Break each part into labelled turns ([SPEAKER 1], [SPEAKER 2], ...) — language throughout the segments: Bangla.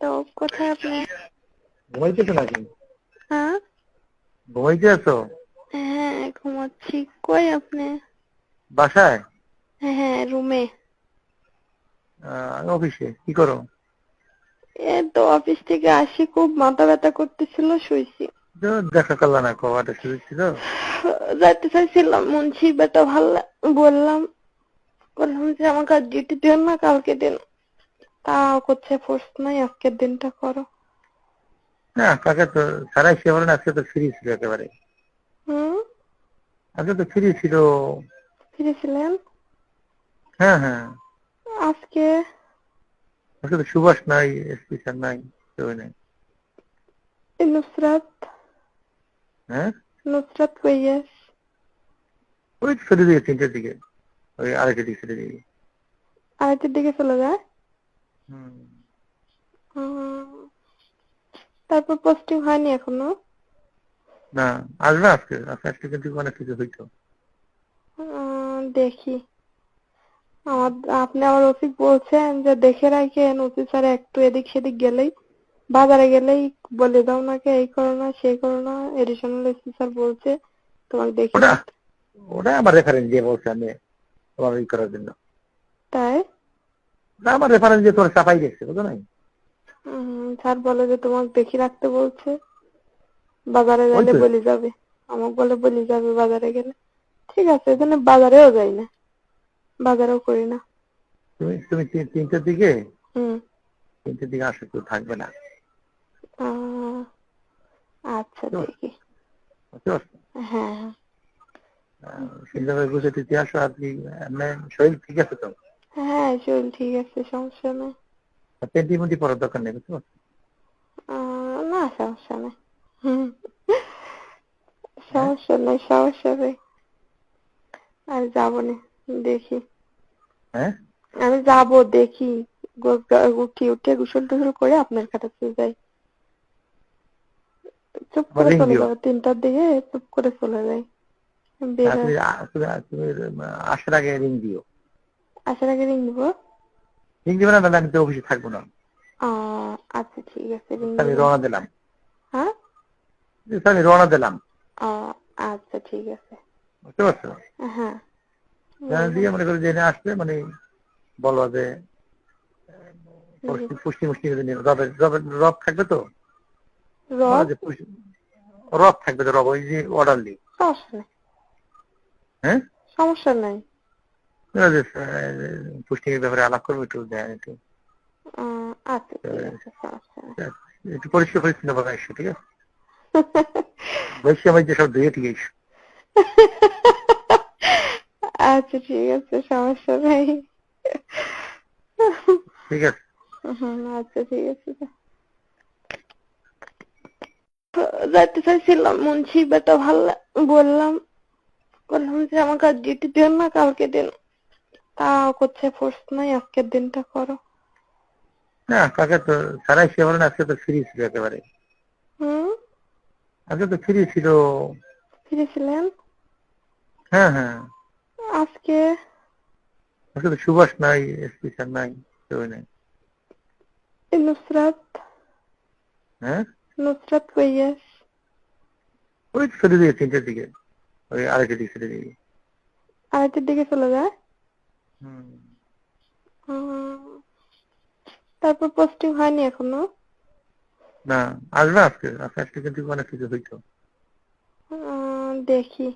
[SPEAKER 1] তো কোথায় আপনি?
[SPEAKER 2] ঘুমাইতেছো নাকি?
[SPEAKER 1] হ্যাঁ?
[SPEAKER 2] ঘুমাইতে আছো?
[SPEAKER 1] হ্যাঁ ঘুমাচ্ছি। কই আপনি?
[SPEAKER 2] বাসায়?
[SPEAKER 1] হ্যাঁ হ্যাঁ রুমে
[SPEAKER 2] আহ, অফিসে। কি করো?
[SPEAKER 1] এ তো অফিস থেকে আসি খুব মাথা ব্যথা করতেছিল শুইছি।
[SPEAKER 2] তো দেখা করলা না কবাটা শুরু ছিল
[SPEAKER 1] যাইতে চাইছিলাম মুন্সি বেটা ভালো বললাম বললাম যে আমাকে আর ডিউটি দিও না কালকে দিন। তাও করছে ফোর্স নাই আজকের দিনটা করো।
[SPEAKER 2] না কাকে তো সারাই সে বলেন আজকে তো ফ্রি ছিল একেবারে।
[SPEAKER 1] হুম?
[SPEAKER 2] আজকে তো ফ্রি ছিল।
[SPEAKER 1] ফিরেছিলেন
[SPEAKER 2] হ্যাঁ হ্যাঁ।
[SPEAKER 1] আজকে?
[SPEAKER 2] আজকে তো সুভাষ নাই এসপি স্যার নাই কেউ নাই।
[SPEAKER 1] নুসরাত?
[SPEAKER 2] হ্যাঁ?
[SPEAKER 1] নুসরাত কইয়াস
[SPEAKER 2] ওই তো ছেড়ে দিয়ে তিনটের দিকে ওই আড়াইটের দিকে ছেড়ে দিয়ে
[SPEAKER 1] আড়াইটার দিকে চলে যায়। তারপর পোস্টিং হয়নি এখনও?
[SPEAKER 2] না আসবে আজকে আজকে কিন্তু অনেক কিছু হইতো।
[SPEAKER 1] দেখি। আমার আপনি আমার অফিস বলছেন যে দেখে রাখেন অফিস স্যার একটু এদিক সেদিক গেলেই বাজারে গেলেই বলে দাও নাকি এই করো না সেই করো না এডিশনাল এসপি স্যার বলছে তোমাকে দেখে
[SPEAKER 2] ওটা আমার রেফারেন্স দিয়ে বলছে আমি তোমার ই করার জন্য।
[SPEAKER 1] তাই?
[SPEAKER 2] ওটা আমার রেফারেন্স দিয়ে তোর চাপাই গেছে বুঝো নাই?
[SPEAKER 1] স্যার বলে যে তোমাকে দেখে রাখতে বলছে। বাজারে গেলে। বলে যাবে। আমাকে বলে বলে যাবে বাজারে গেলে। ঠিক আছে এজন্য বাজারেও যাই না। বাজারেও করি না।
[SPEAKER 2] তুমি তুমি তিন- তিনটের দিকে?
[SPEAKER 1] হুম।
[SPEAKER 2] তিনটের দিকে আসো কেউ থাকবে না।
[SPEAKER 1] আচ্ছা। দেখি হ্যাঁ। হ্যাঁ
[SPEAKER 2] সুন্দরভাবে বুঝে দিতে আসো আর কি শরীর ঠিক আছে তো?
[SPEAKER 1] হ্যাঁ চল ঠিক আছে সমস্যা নেই।
[SPEAKER 2] পেন্টি মুন্টি পরার দরকার নেই বুঝতে পারছ?
[SPEAKER 1] না সমস্যা নেই। সমস্যা নেই সমস্যা নেই। আর যাব না দেখি।
[SPEAKER 2] হ্যাঁ?
[SPEAKER 1] আমি যাব দেখি। উঠি উঠে গোসল টোসল করে আপনার কাছে যাই। চুপ করে চলে যাব তিনটার দিকে চুপ করে চলে যাই।
[SPEAKER 2] আসার আগে রিং দিও।
[SPEAKER 1] আসার আগে রিং দিব?
[SPEAKER 2] রিং দিবে না তাহলে আমি তো অফিসে থাকব না।
[SPEAKER 1] আচ্ছা ঠিক আছে রিং
[SPEAKER 2] আমি রওনা দিলাম।
[SPEAKER 1] হ্যাঁ?
[SPEAKER 2] আমি রওনা দিলাম।
[SPEAKER 1] আচ্ছা ঠিক আছে।
[SPEAKER 2] বুঝতে পারছ?
[SPEAKER 1] হ্যাঁ।
[SPEAKER 2] দিয়ে মনে করো জেনে আসবে মানে বলো যে পুষ্টি পুষ্টি মুষ্টি করে রবের রবের রব থাকবে তো?
[SPEAKER 1] রব?
[SPEAKER 2] থাকবে তো রব ওই যে অর্ডারলি
[SPEAKER 1] সমস্যা নেই।
[SPEAKER 2] হ্যাঁ?
[SPEAKER 1] সমস্যা নাই।
[SPEAKER 2] পুষ্টির ব্যাপারে আলাপ করব একটু দেন একটু।
[SPEAKER 1] আচ্ছা সমস্যা নেই
[SPEAKER 2] একটু পরিষ্কার পরিচ্ছন্ন এসো ঠিক আছে? বলছি আমি যে সব ধুয়ে
[SPEAKER 1] আচ্ছা ঠিক আছে সমস্যা নেই।
[SPEAKER 2] ঠিক আছে।
[SPEAKER 1] আচ্ছা ঠিক আছে যাইতে চাইছিলাম মুন্সি বেটা ভালো বললাম। বললাম যে আমাকে ডিউটি দিও না কালকে দিন। তাও করছে ফোর্স নাই আজকের দিনটা করো।
[SPEAKER 2] না কাকে তো সারাই সে বলেন আজকে তো ফ্রি ছিল একেবারে।
[SPEAKER 1] হুম?
[SPEAKER 2] আজকে তো ফ্রি ছিল।
[SPEAKER 1] ফিরেছিলেন
[SPEAKER 2] হ্যাঁ হ্যাঁ।
[SPEAKER 1] আজকে?
[SPEAKER 2] আজকে তো সুভাষ নাই এসপি স্যার নাই কেউ নাই।
[SPEAKER 1] নুসরাত?
[SPEAKER 2] হ্যাঁ?
[SPEAKER 1] নুসরাত কইয়াস
[SPEAKER 2] ওই তো ছেড়ে দিয়ে তিনটের দিকে। ওই আড়াইটের দিকে ছেড়ে দিয়ে
[SPEAKER 1] আড়াইটার দিকে চলে যায়। তারপর পোস্টিং হয়নি এখনও?
[SPEAKER 2] না আসবে আজকে। আজকে আজকে কিন্তু অনেক কিছু হইতো।
[SPEAKER 1] দেখি।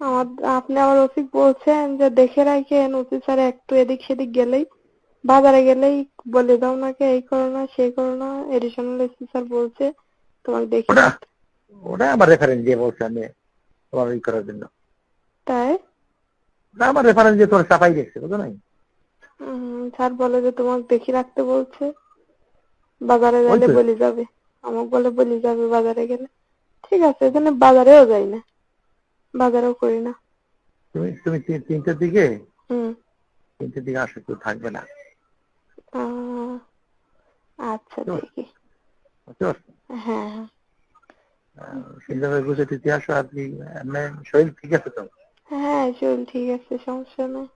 [SPEAKER 1] আমার আপনি আমার অফিস বলছেন যে দেখে রাখেন অফিস স্যার একটু এদিক সেদিক গেলেই বাজারে গেলেই বলে দাও নাকি এই করো না সেই করো না এডিশনাল এসপি স্যার বলছে তোমাকে দেখে
[SPEAKER 2] ওটা আমার রেফারেন্স দিয়ে বলছে আমি তোমার ই করার জন্য। না আমার রেফারেন্স দিয়ে তোর চাপাই গেছে বুঝো নাই?
[SPEAKER 1] স্যার বলে যে তোমাকে দেখে রাখতে বলছে। বাজারে গেলে। বলে যাবে। আমাকে বলে বলে যাবে বাজারে গেলে। ঠিক আছে এজন্য বাজারেও যাই না। বাজারেও করি না।
[SPEAKER 2] তুমি তুমি তিনটের দিকে?
[SPEAKER 1] হুম।
[SPEAKER 2] তিনটের দিকে আসো কেউ থাকবে না।
[SPEAKER 1] আচ্ছা। দেখি। হ্যাঁ হ্যাঁ।
[SPEAKER 2] সুন্দরভাবে দিতে আসো এমনি শরীর ঠিক আছে তো?
[SPEAKER 1] হ্যাঁ চল ঠিক আছে সমস্যা নেই।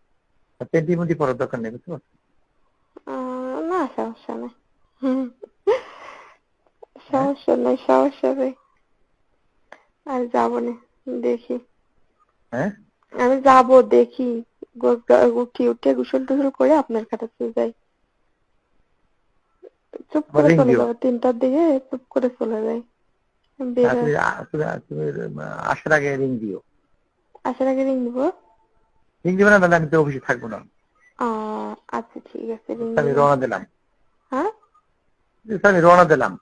[SPEAKER 2] পেন্টি মুন্টি পরার দরকার নেই বুঝতে পারছ?
[SPEAKER 1] না সমস্যা নেই। সমস্যা নেই সমস্যা নেই। আর যাব না দেখি।
[SPEAKER 2] হ্যাঁ?
[SPEAKER 1] আমি যাব দেখি। উঠি উঠে গোসল টোসল করে আপনার কাছে যাই। চুপ করে চলে। যাব তিনটার দিকে চুপ করে চলে যাই।
[SPEAKER 2] আসার আগে রিং দিও।
[SPEAKER 1] আসার আগে রিং দিব?
[SPEAKER 2] রিং দিবে না তাহলে আমি তো অফিসে থাকব না।
[SPEAKER 1] আচ্ছা ঠিক আছে রিং
[SPEAKER 2] আমি রওনা দিলাম।
[SPEAKER 1] হ্যাঁ?
[SPEAKER 2] আমি রওনা দিলাম।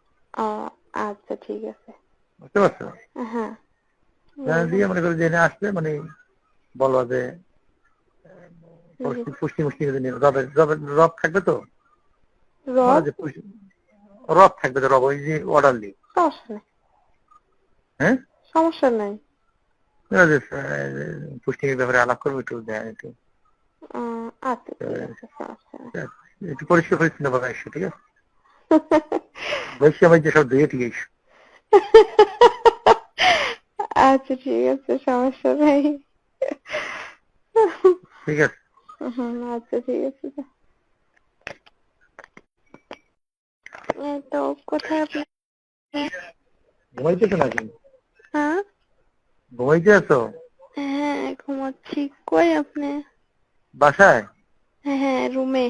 [SPEAKER 1] আচ্ছা ঠিক আছে।
[SPEAKER 2] বুঝতে পারছ?
[SPEAKER 1] হ্যাঁ।
[SPEAKER 2] জানা দিয়ে মনে করো জেনে আসলে মানে বলবা যে পুষ্টি পুষ্টি মুষ্টি। রবের রবের রব থাকবে তো? রব? থাকবে তো রব ওই যে অর্ডার দিই
[SPEAKER 1] সমস্যা নেই।
[SPEAKER 2] হ্যাঁ?
[SPEAKER 1] সমস্যা নাই।
[SPEAKER 2] পুষ্টির ব্যাপারে আলাপ করব একটু দেয় একটু।
[SPEAKER 1] আচ্ছা আছে
[SPEAKER 2] একটু পরিষ্কার পরিচ্ছন্ন ভাবে ঠিক আছে? বলছি আমি যেসব ধুয়ে ঠিক এসো
[SPEAKER 1] আচ্ছা ঠিক আছে সমস্যা নেই।
[SPEAKER 2] ঠিক আছে।
[SPEAKER 1] আচ্ছা ঠিক আছে তো কোথায় আপনি?
[SPEAKER 2] ঘুমাইতেছো নাকি
[SPEAKER 1] হ্যাঁ?
[SPEAKER 2] ঘুমাইতে আছো
[SPEAKER 1] হ্যাঁ ঘুমাচ্ছি। কই আপনি?
[SPEAKER 2] বাসায়?
[SPEAKER 1] হ্যাঁ রুমে।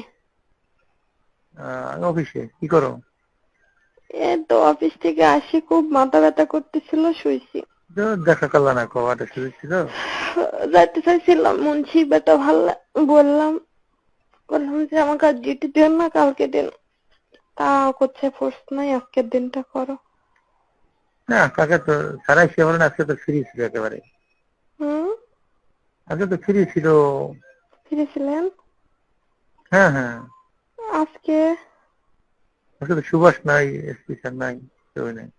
[SPEAKER 2] অফিসে। কি করো?
[SPEAKER 1] তো অফিস থেকে আসি খুব মাথা ব্যথা করতেছিল শুইছি।
[SPEAKER 2] দেখা করলা না কবাটা শুরু ছিল
[SPEAKER 1] যাইতে চাইছিলাম মুন্সি বেটা ভালো বললাম। বললাম যে আমাকে আর ডিউটি দেন না কালকে দিন। তা করছে ফোর্স নাই আজকের দিনটা করো।
[SPEAKER 2] না কাকে তো সারাই সে বলেন আজকে তো ফ্রি ছিল একেবারে। আজকে তো ফ্রি ছিল।
[SPEAKER 1] ফিরেছিলেন
[SPEAKER 2] হ্যাঁ হ্যাঁ।
[SPEAKER 1] আজকে?
[SPEAKER 2] আজকে তো সুভাষ নাই এসপি স্যার নাই কেউ নেই।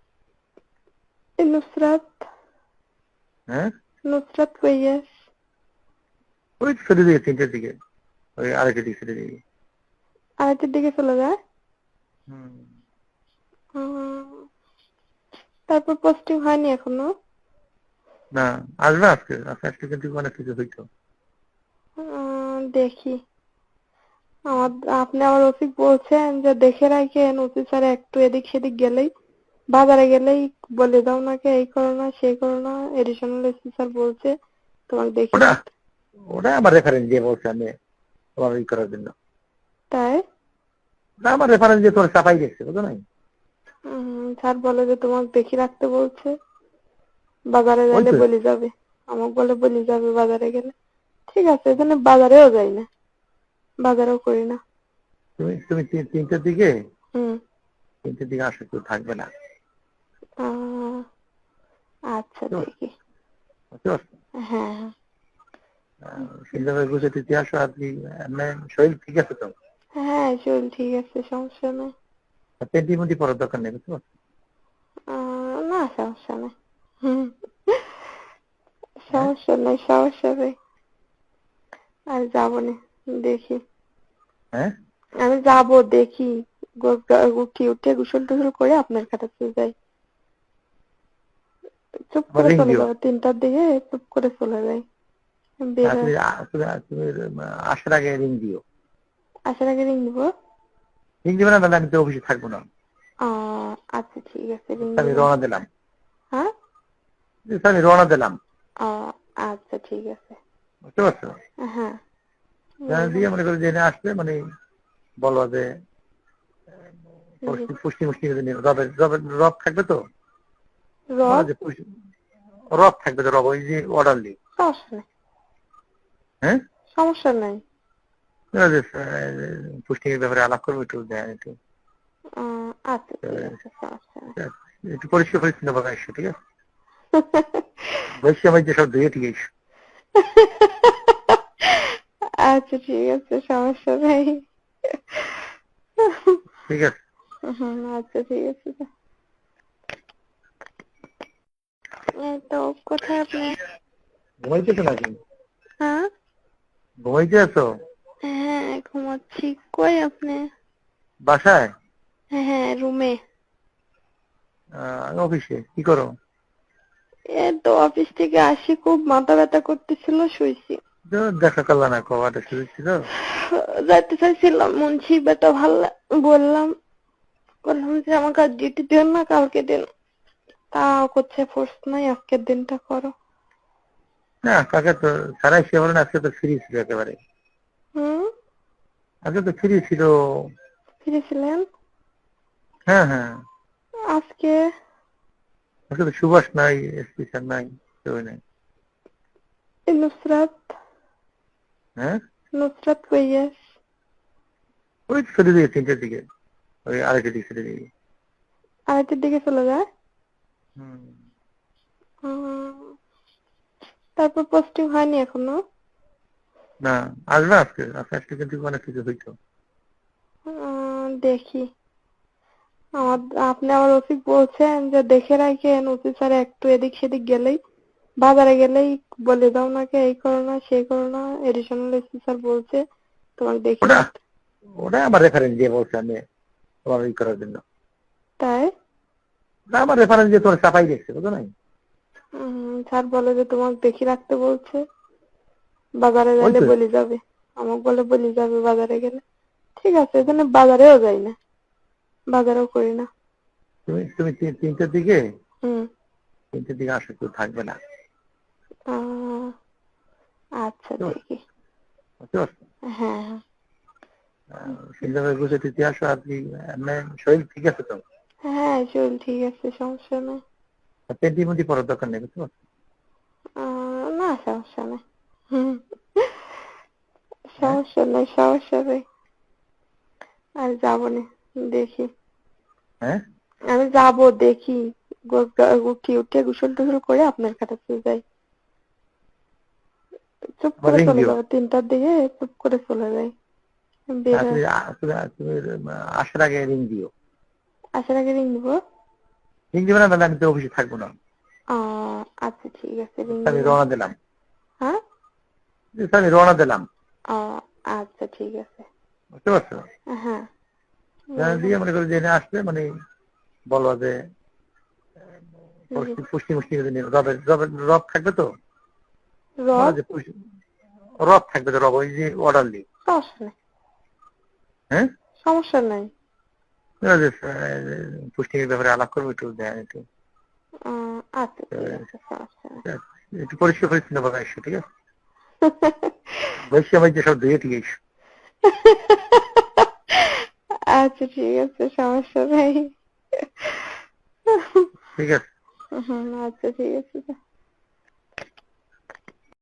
[SPEAKER 1] নুসরাত।
[SPEAKER 2] হ্যাঁ?
[SPEAKER 1] নুসরাত কইয়াস
[SPEAKER 2] ওই চলে দিকে তিনটের দিকে ওই আড়াইটের দিকে চলে দিকে
[SPEAKER 1] আড়াইটার দিকে চলে যায়?
[SPEAKER 2] হুম।
[SPEAKER 1] তারপর পোস্টিং হয়নি এখনও?
[SPEAKER 2] না আসবে আজকে আজকে আজকে কিন্তু অনেক কিছু হইতো।
[SPEAKER 1] দেখি। আমার আপনি আমার রফিক বলছেন যে দেখে রাখেন ওসি স্যার একটু এদিক সেদিক গেলেই বাজারে গেলেই বলে দাও নাকি এই করো না সেই করো না এডিশনাল এসপি স্যার বলছে তোমাকে দেখি
[SPEAKER 2] ওটা আমার রেফারেন্স দিয়ে বলছে আমি তোমার ই করার জন্য।
[SPEAKER 1] তাই?
[SPEAKER 2] না আমার রেফারেন্স দিয়ে তোর চাপাই দেখছে বুঝো নাই?
[SPEAKER 1] স্যার বলে যে তোমাকে দেখে রাখতে বলছে। বাজারে গেলে। বলে যাবে। আমাকে বলে বলে যাবে বাজারে গেলে। ঠিক আছে এজন্য বাজারেও যাই না। বাজারেও করি না।
[SPEAKER 2] তুমি তুমি তিন- তিনটের দিকে?
[SPEAKER 1] হুম।
[SPEAKER 2] তিনটের দিকে আসো কেউ থাকবে না।
[SPEAKER 1] আচ্ছা। দেখি।
[SPEAKER 2] পারছ
[SPEAKER 1] হ্যাঁ
[SPEAKER 2] সুন্দরভাবে বুঝে দিতে আসো আর কি শরীর ঠিক আছে তো?
[SPEAKER 1] হ্যাঁ শরীর ঠিক আছে সমস্যা নেই।
[SPEAKER 2] পেন্টি মুন্টি পড়ার দরকার নেই বুঝতে পারছ
[SPEAKER 1] না সমস্যা নেই। সমস্যা নেই সমস্যা নেই আর যাব না দেখি।
[SPEAKER 2] হ্যাঁ?
[SPEAKER 1] আমি যাব দেখি। উঠি উঠে গোসল টোসল করে আপনার কাছে যাই। চুপ করে চলে যাব তিনটার দিকে চুপ করে চলে যাই। বের।
[SPEAKER 2] আর তুমি আ- তুমি তুমি আসার আগে রিং দিও।
[SPEAKER 1] আসার আগে রিং দিব
[SPEAKER 2] রিং দিবে না তাহলে আমি তো অফিসে থাকব না
[SPEAKER 1] আচ্ছা ঠিক আছে
[SPEAKER 2] আমি রওনা দিলাম
[SPEAKER 1] হ্যাঁ
[SPEAKER 2] আমি রওনা দিলাম
[SPEAKER 1] আচ্ছা ঠিক আছে।
[SPEAKER 2] বুঝতে পারছ?
[SPEAKER 1] হ্যাঁ
[SPEAKER 2] দিয়ে মনে করো জেনে আসলে মানে বলবা যে পুষ্টি মুষ্টি। রবের রবের রব থাকবে তো? রব? থাকবে তো রব ওই যে অর্ডার দিই
[SPEAKER 1] সমস্যা নেই।
[SPEAKER 2] হ্যাঁ?
[SPEAKER 1] সমস্যা নাই।
[SPEAKER 2] পুষ্টির ব্যাপারে আলাপ করব একটু একটু।
[SPEAKER 1] আচ্ছা আছে
[SPEAKER 2] একটু পরিষ্কার পরিচ্ছন্ন ভাবে এসো ঠিক আছে? বলছি আমি যেসব ধুয়ে ঠিক এসো।
[SPEAKER 1] আচ্ছা ঠিক আছে সমস্যা নেই।
[SPEAKER 2] ঠিক আছে।
[SPEAKER 1] আচ্ছা ঠিক আছে তো কোথায় আপনি?
[SPEAKER 2] ঘুমাইতেছো নাকি?
[SPEAKER 1] হ্যাঁ?
[SPEAKER 2] ঘুমাইতে আছো?
[SPEAKER 1] ঘুমাচ্ছি। কই আপনি?
[SPEAKER 2] বাসায়?
[SPEAKER 1] হ্যাঁ রুমে।
[SPEAKER 2] আহ, অফিসে। কি করো?
[SPEAKER 1] এই তো অফিস থেকে আসি খুব মাথা ব্যথা করতেছিল শুইছি।
[SPEAKER 2] দেখা করলা না কবাটা শুরু ছিল
[SPEAKER 1] যাইতে চাইছিলাম মুন্সি বেটা ভালো বললাম। বললাম যে আমাকে আর ডিউটি দেন না কালকে দিন। তাও করছে ফোর্স নাই আজকের দিনটা করো।
[SPEAKER 2] না কাকে তো সারাই সে বলেন আজকে তো ফ্রি ছিল একেবারে। আজকে তো ফ্রি ছিল।
[SPEAKER 1] ফিরেছিলেন
[SPEAKER 2] হ্যাঁ হ্যাঁ।
[SPEAKER 1] আজকে?
[SPEAKER 2] আজকে তো সুভাষ নাই এসপি স্যার নাই কেউ নাই।
[SPEAKER 1] নুসরাত।
[SPEAKER 2] হ্যাঁ?
[SPEAKER 1] নুসরাত কইয়াস
[SPEAKER 2] ওই চলে দিয়ে তিনটের দিকে ওই আড়াইটের দিকে চলে দিয়ে
[SPEAKER 1] আড়াইটার দিকে চলে যায়। তারপর পোস্টিং হয়নি এখনও?
[SPEAKER 2] না আসবে আজকে আজকে আজকে কিন্তু অনেক কিছু হইতো।
[SPEAKER 1] দেখি। আমার আপনি আমার রফিক বলছেন যে দেখে রাখেন ওসি স্যার একটু এদিক সেদিক গেলেই বাজারে গেলেই বলে দাও নাকি এই করো না সেই করো না এডিশনাল স্যার বলছে তোমাকে দেখে
[SPEAKER 2] ওটা আমার রেফারেন্স দিয়ে বলছে আমি তোমার ই করার জন্য।
[SPEAKER 1] তাই?
[SPEAKER 2] ওটা আমার রেফারেন্স দিয়ে তোর চাপাই দেখছে বুঝো নাই?
[SPEAKER 1] স্যার বলে যে তোমাকে দেখে রাখতে বলছে। বাজারে গেলে বলি যাবে। আমাকে বলে বলি যাবে বাজারে গেলে। ঠিক আছে এজন্য বাজারেও যাই না। বাজারেও করি না।
[SPEAKER 2] তুমি তুমি তিন- তিনটের দিকে?
[SPEAKER 1] হুম।
[SPEAKER 2] তিনটের দিকে আসো কেউ থাকবে না।
[SPEAKER 1] আচ্ছা। দেখি হ্যাঁ হ্যাঁ।
[SPEAKER 2] সুন্দরভাবে দিতে আসো আর শরীর ঠিক আছে তো?
[SPEAKER 1] হ্যাঁ চল ঠিক আছে সমস্যা নেই।
[SPEAKER 2] পেন্টি মন্টি পড়ার দরকার নেই বুঝতে পারছ?
[SPEAKER 1] না সমস্যা নেই। সমস্যা নাই সমস্যা নেই। আর যাব না দেখি।
[SPEAKER 2] হ্যাঁ?
[SPEAKER 1] আমি যাব দেখি। উঠি উঠে গোসল টোসল করে আপনার কাছে যাই। চুপ করে চলে। যাব তিনটার দিকে চুপ করে চলে যাই।
[SPEAKER 2] আসার আগে রিং দিও
[SPEAKER 1] আসার আগে রিং দিব
[SPEAKER 2] রিং দিবে না তাহলে আমি তো অফিসে থাকব না।
[SPEAKER 1] আচ্ছা ঠিক আছে রিং
[SPEAKER 2] আমি রওনা দিলাম। আমি রওনা দিলাম।
[SPEAKER 1] আচ্ছা ঠিক আছে।
[SPEAKER 2] বুঝতে পারছ?
[SPEAKER 1] হ্যাঁ।
[SPEAKER 2] দিয়ে মনে করো জেনে আসলে মানে বলবা যে পুষ্টি মুষ্টি রবের রবের রব থাকবে তো?
[SPEAKER 1] রব?
[SPEAKER 2] বলো রব থাকবে তো রব ওই যে অর্ডার দিই হ্যাঁ?
[SPEAKER 1] সমস্যা নাই।
[SPEAKER 2] বলো পুষ্টির ব্যাপারে আলাপ করব একটু দেন একটু।
[SPEAKER 1] আচ্ছা
[SPEAKER 2] একটু পরিষ্কার পরিচ্ছন্ন ভাবে এসো ঠিক আছে? বলছি আমার সব ধুয়ে ঠিক এসো
[SPEAKER 1] আচ্ছা ঠিক আছে সমস্যা নেই।
[SPEAKER 2] ঠিক আছে।
[SPEAKER 1] আচ্ছা ঠিক আছে।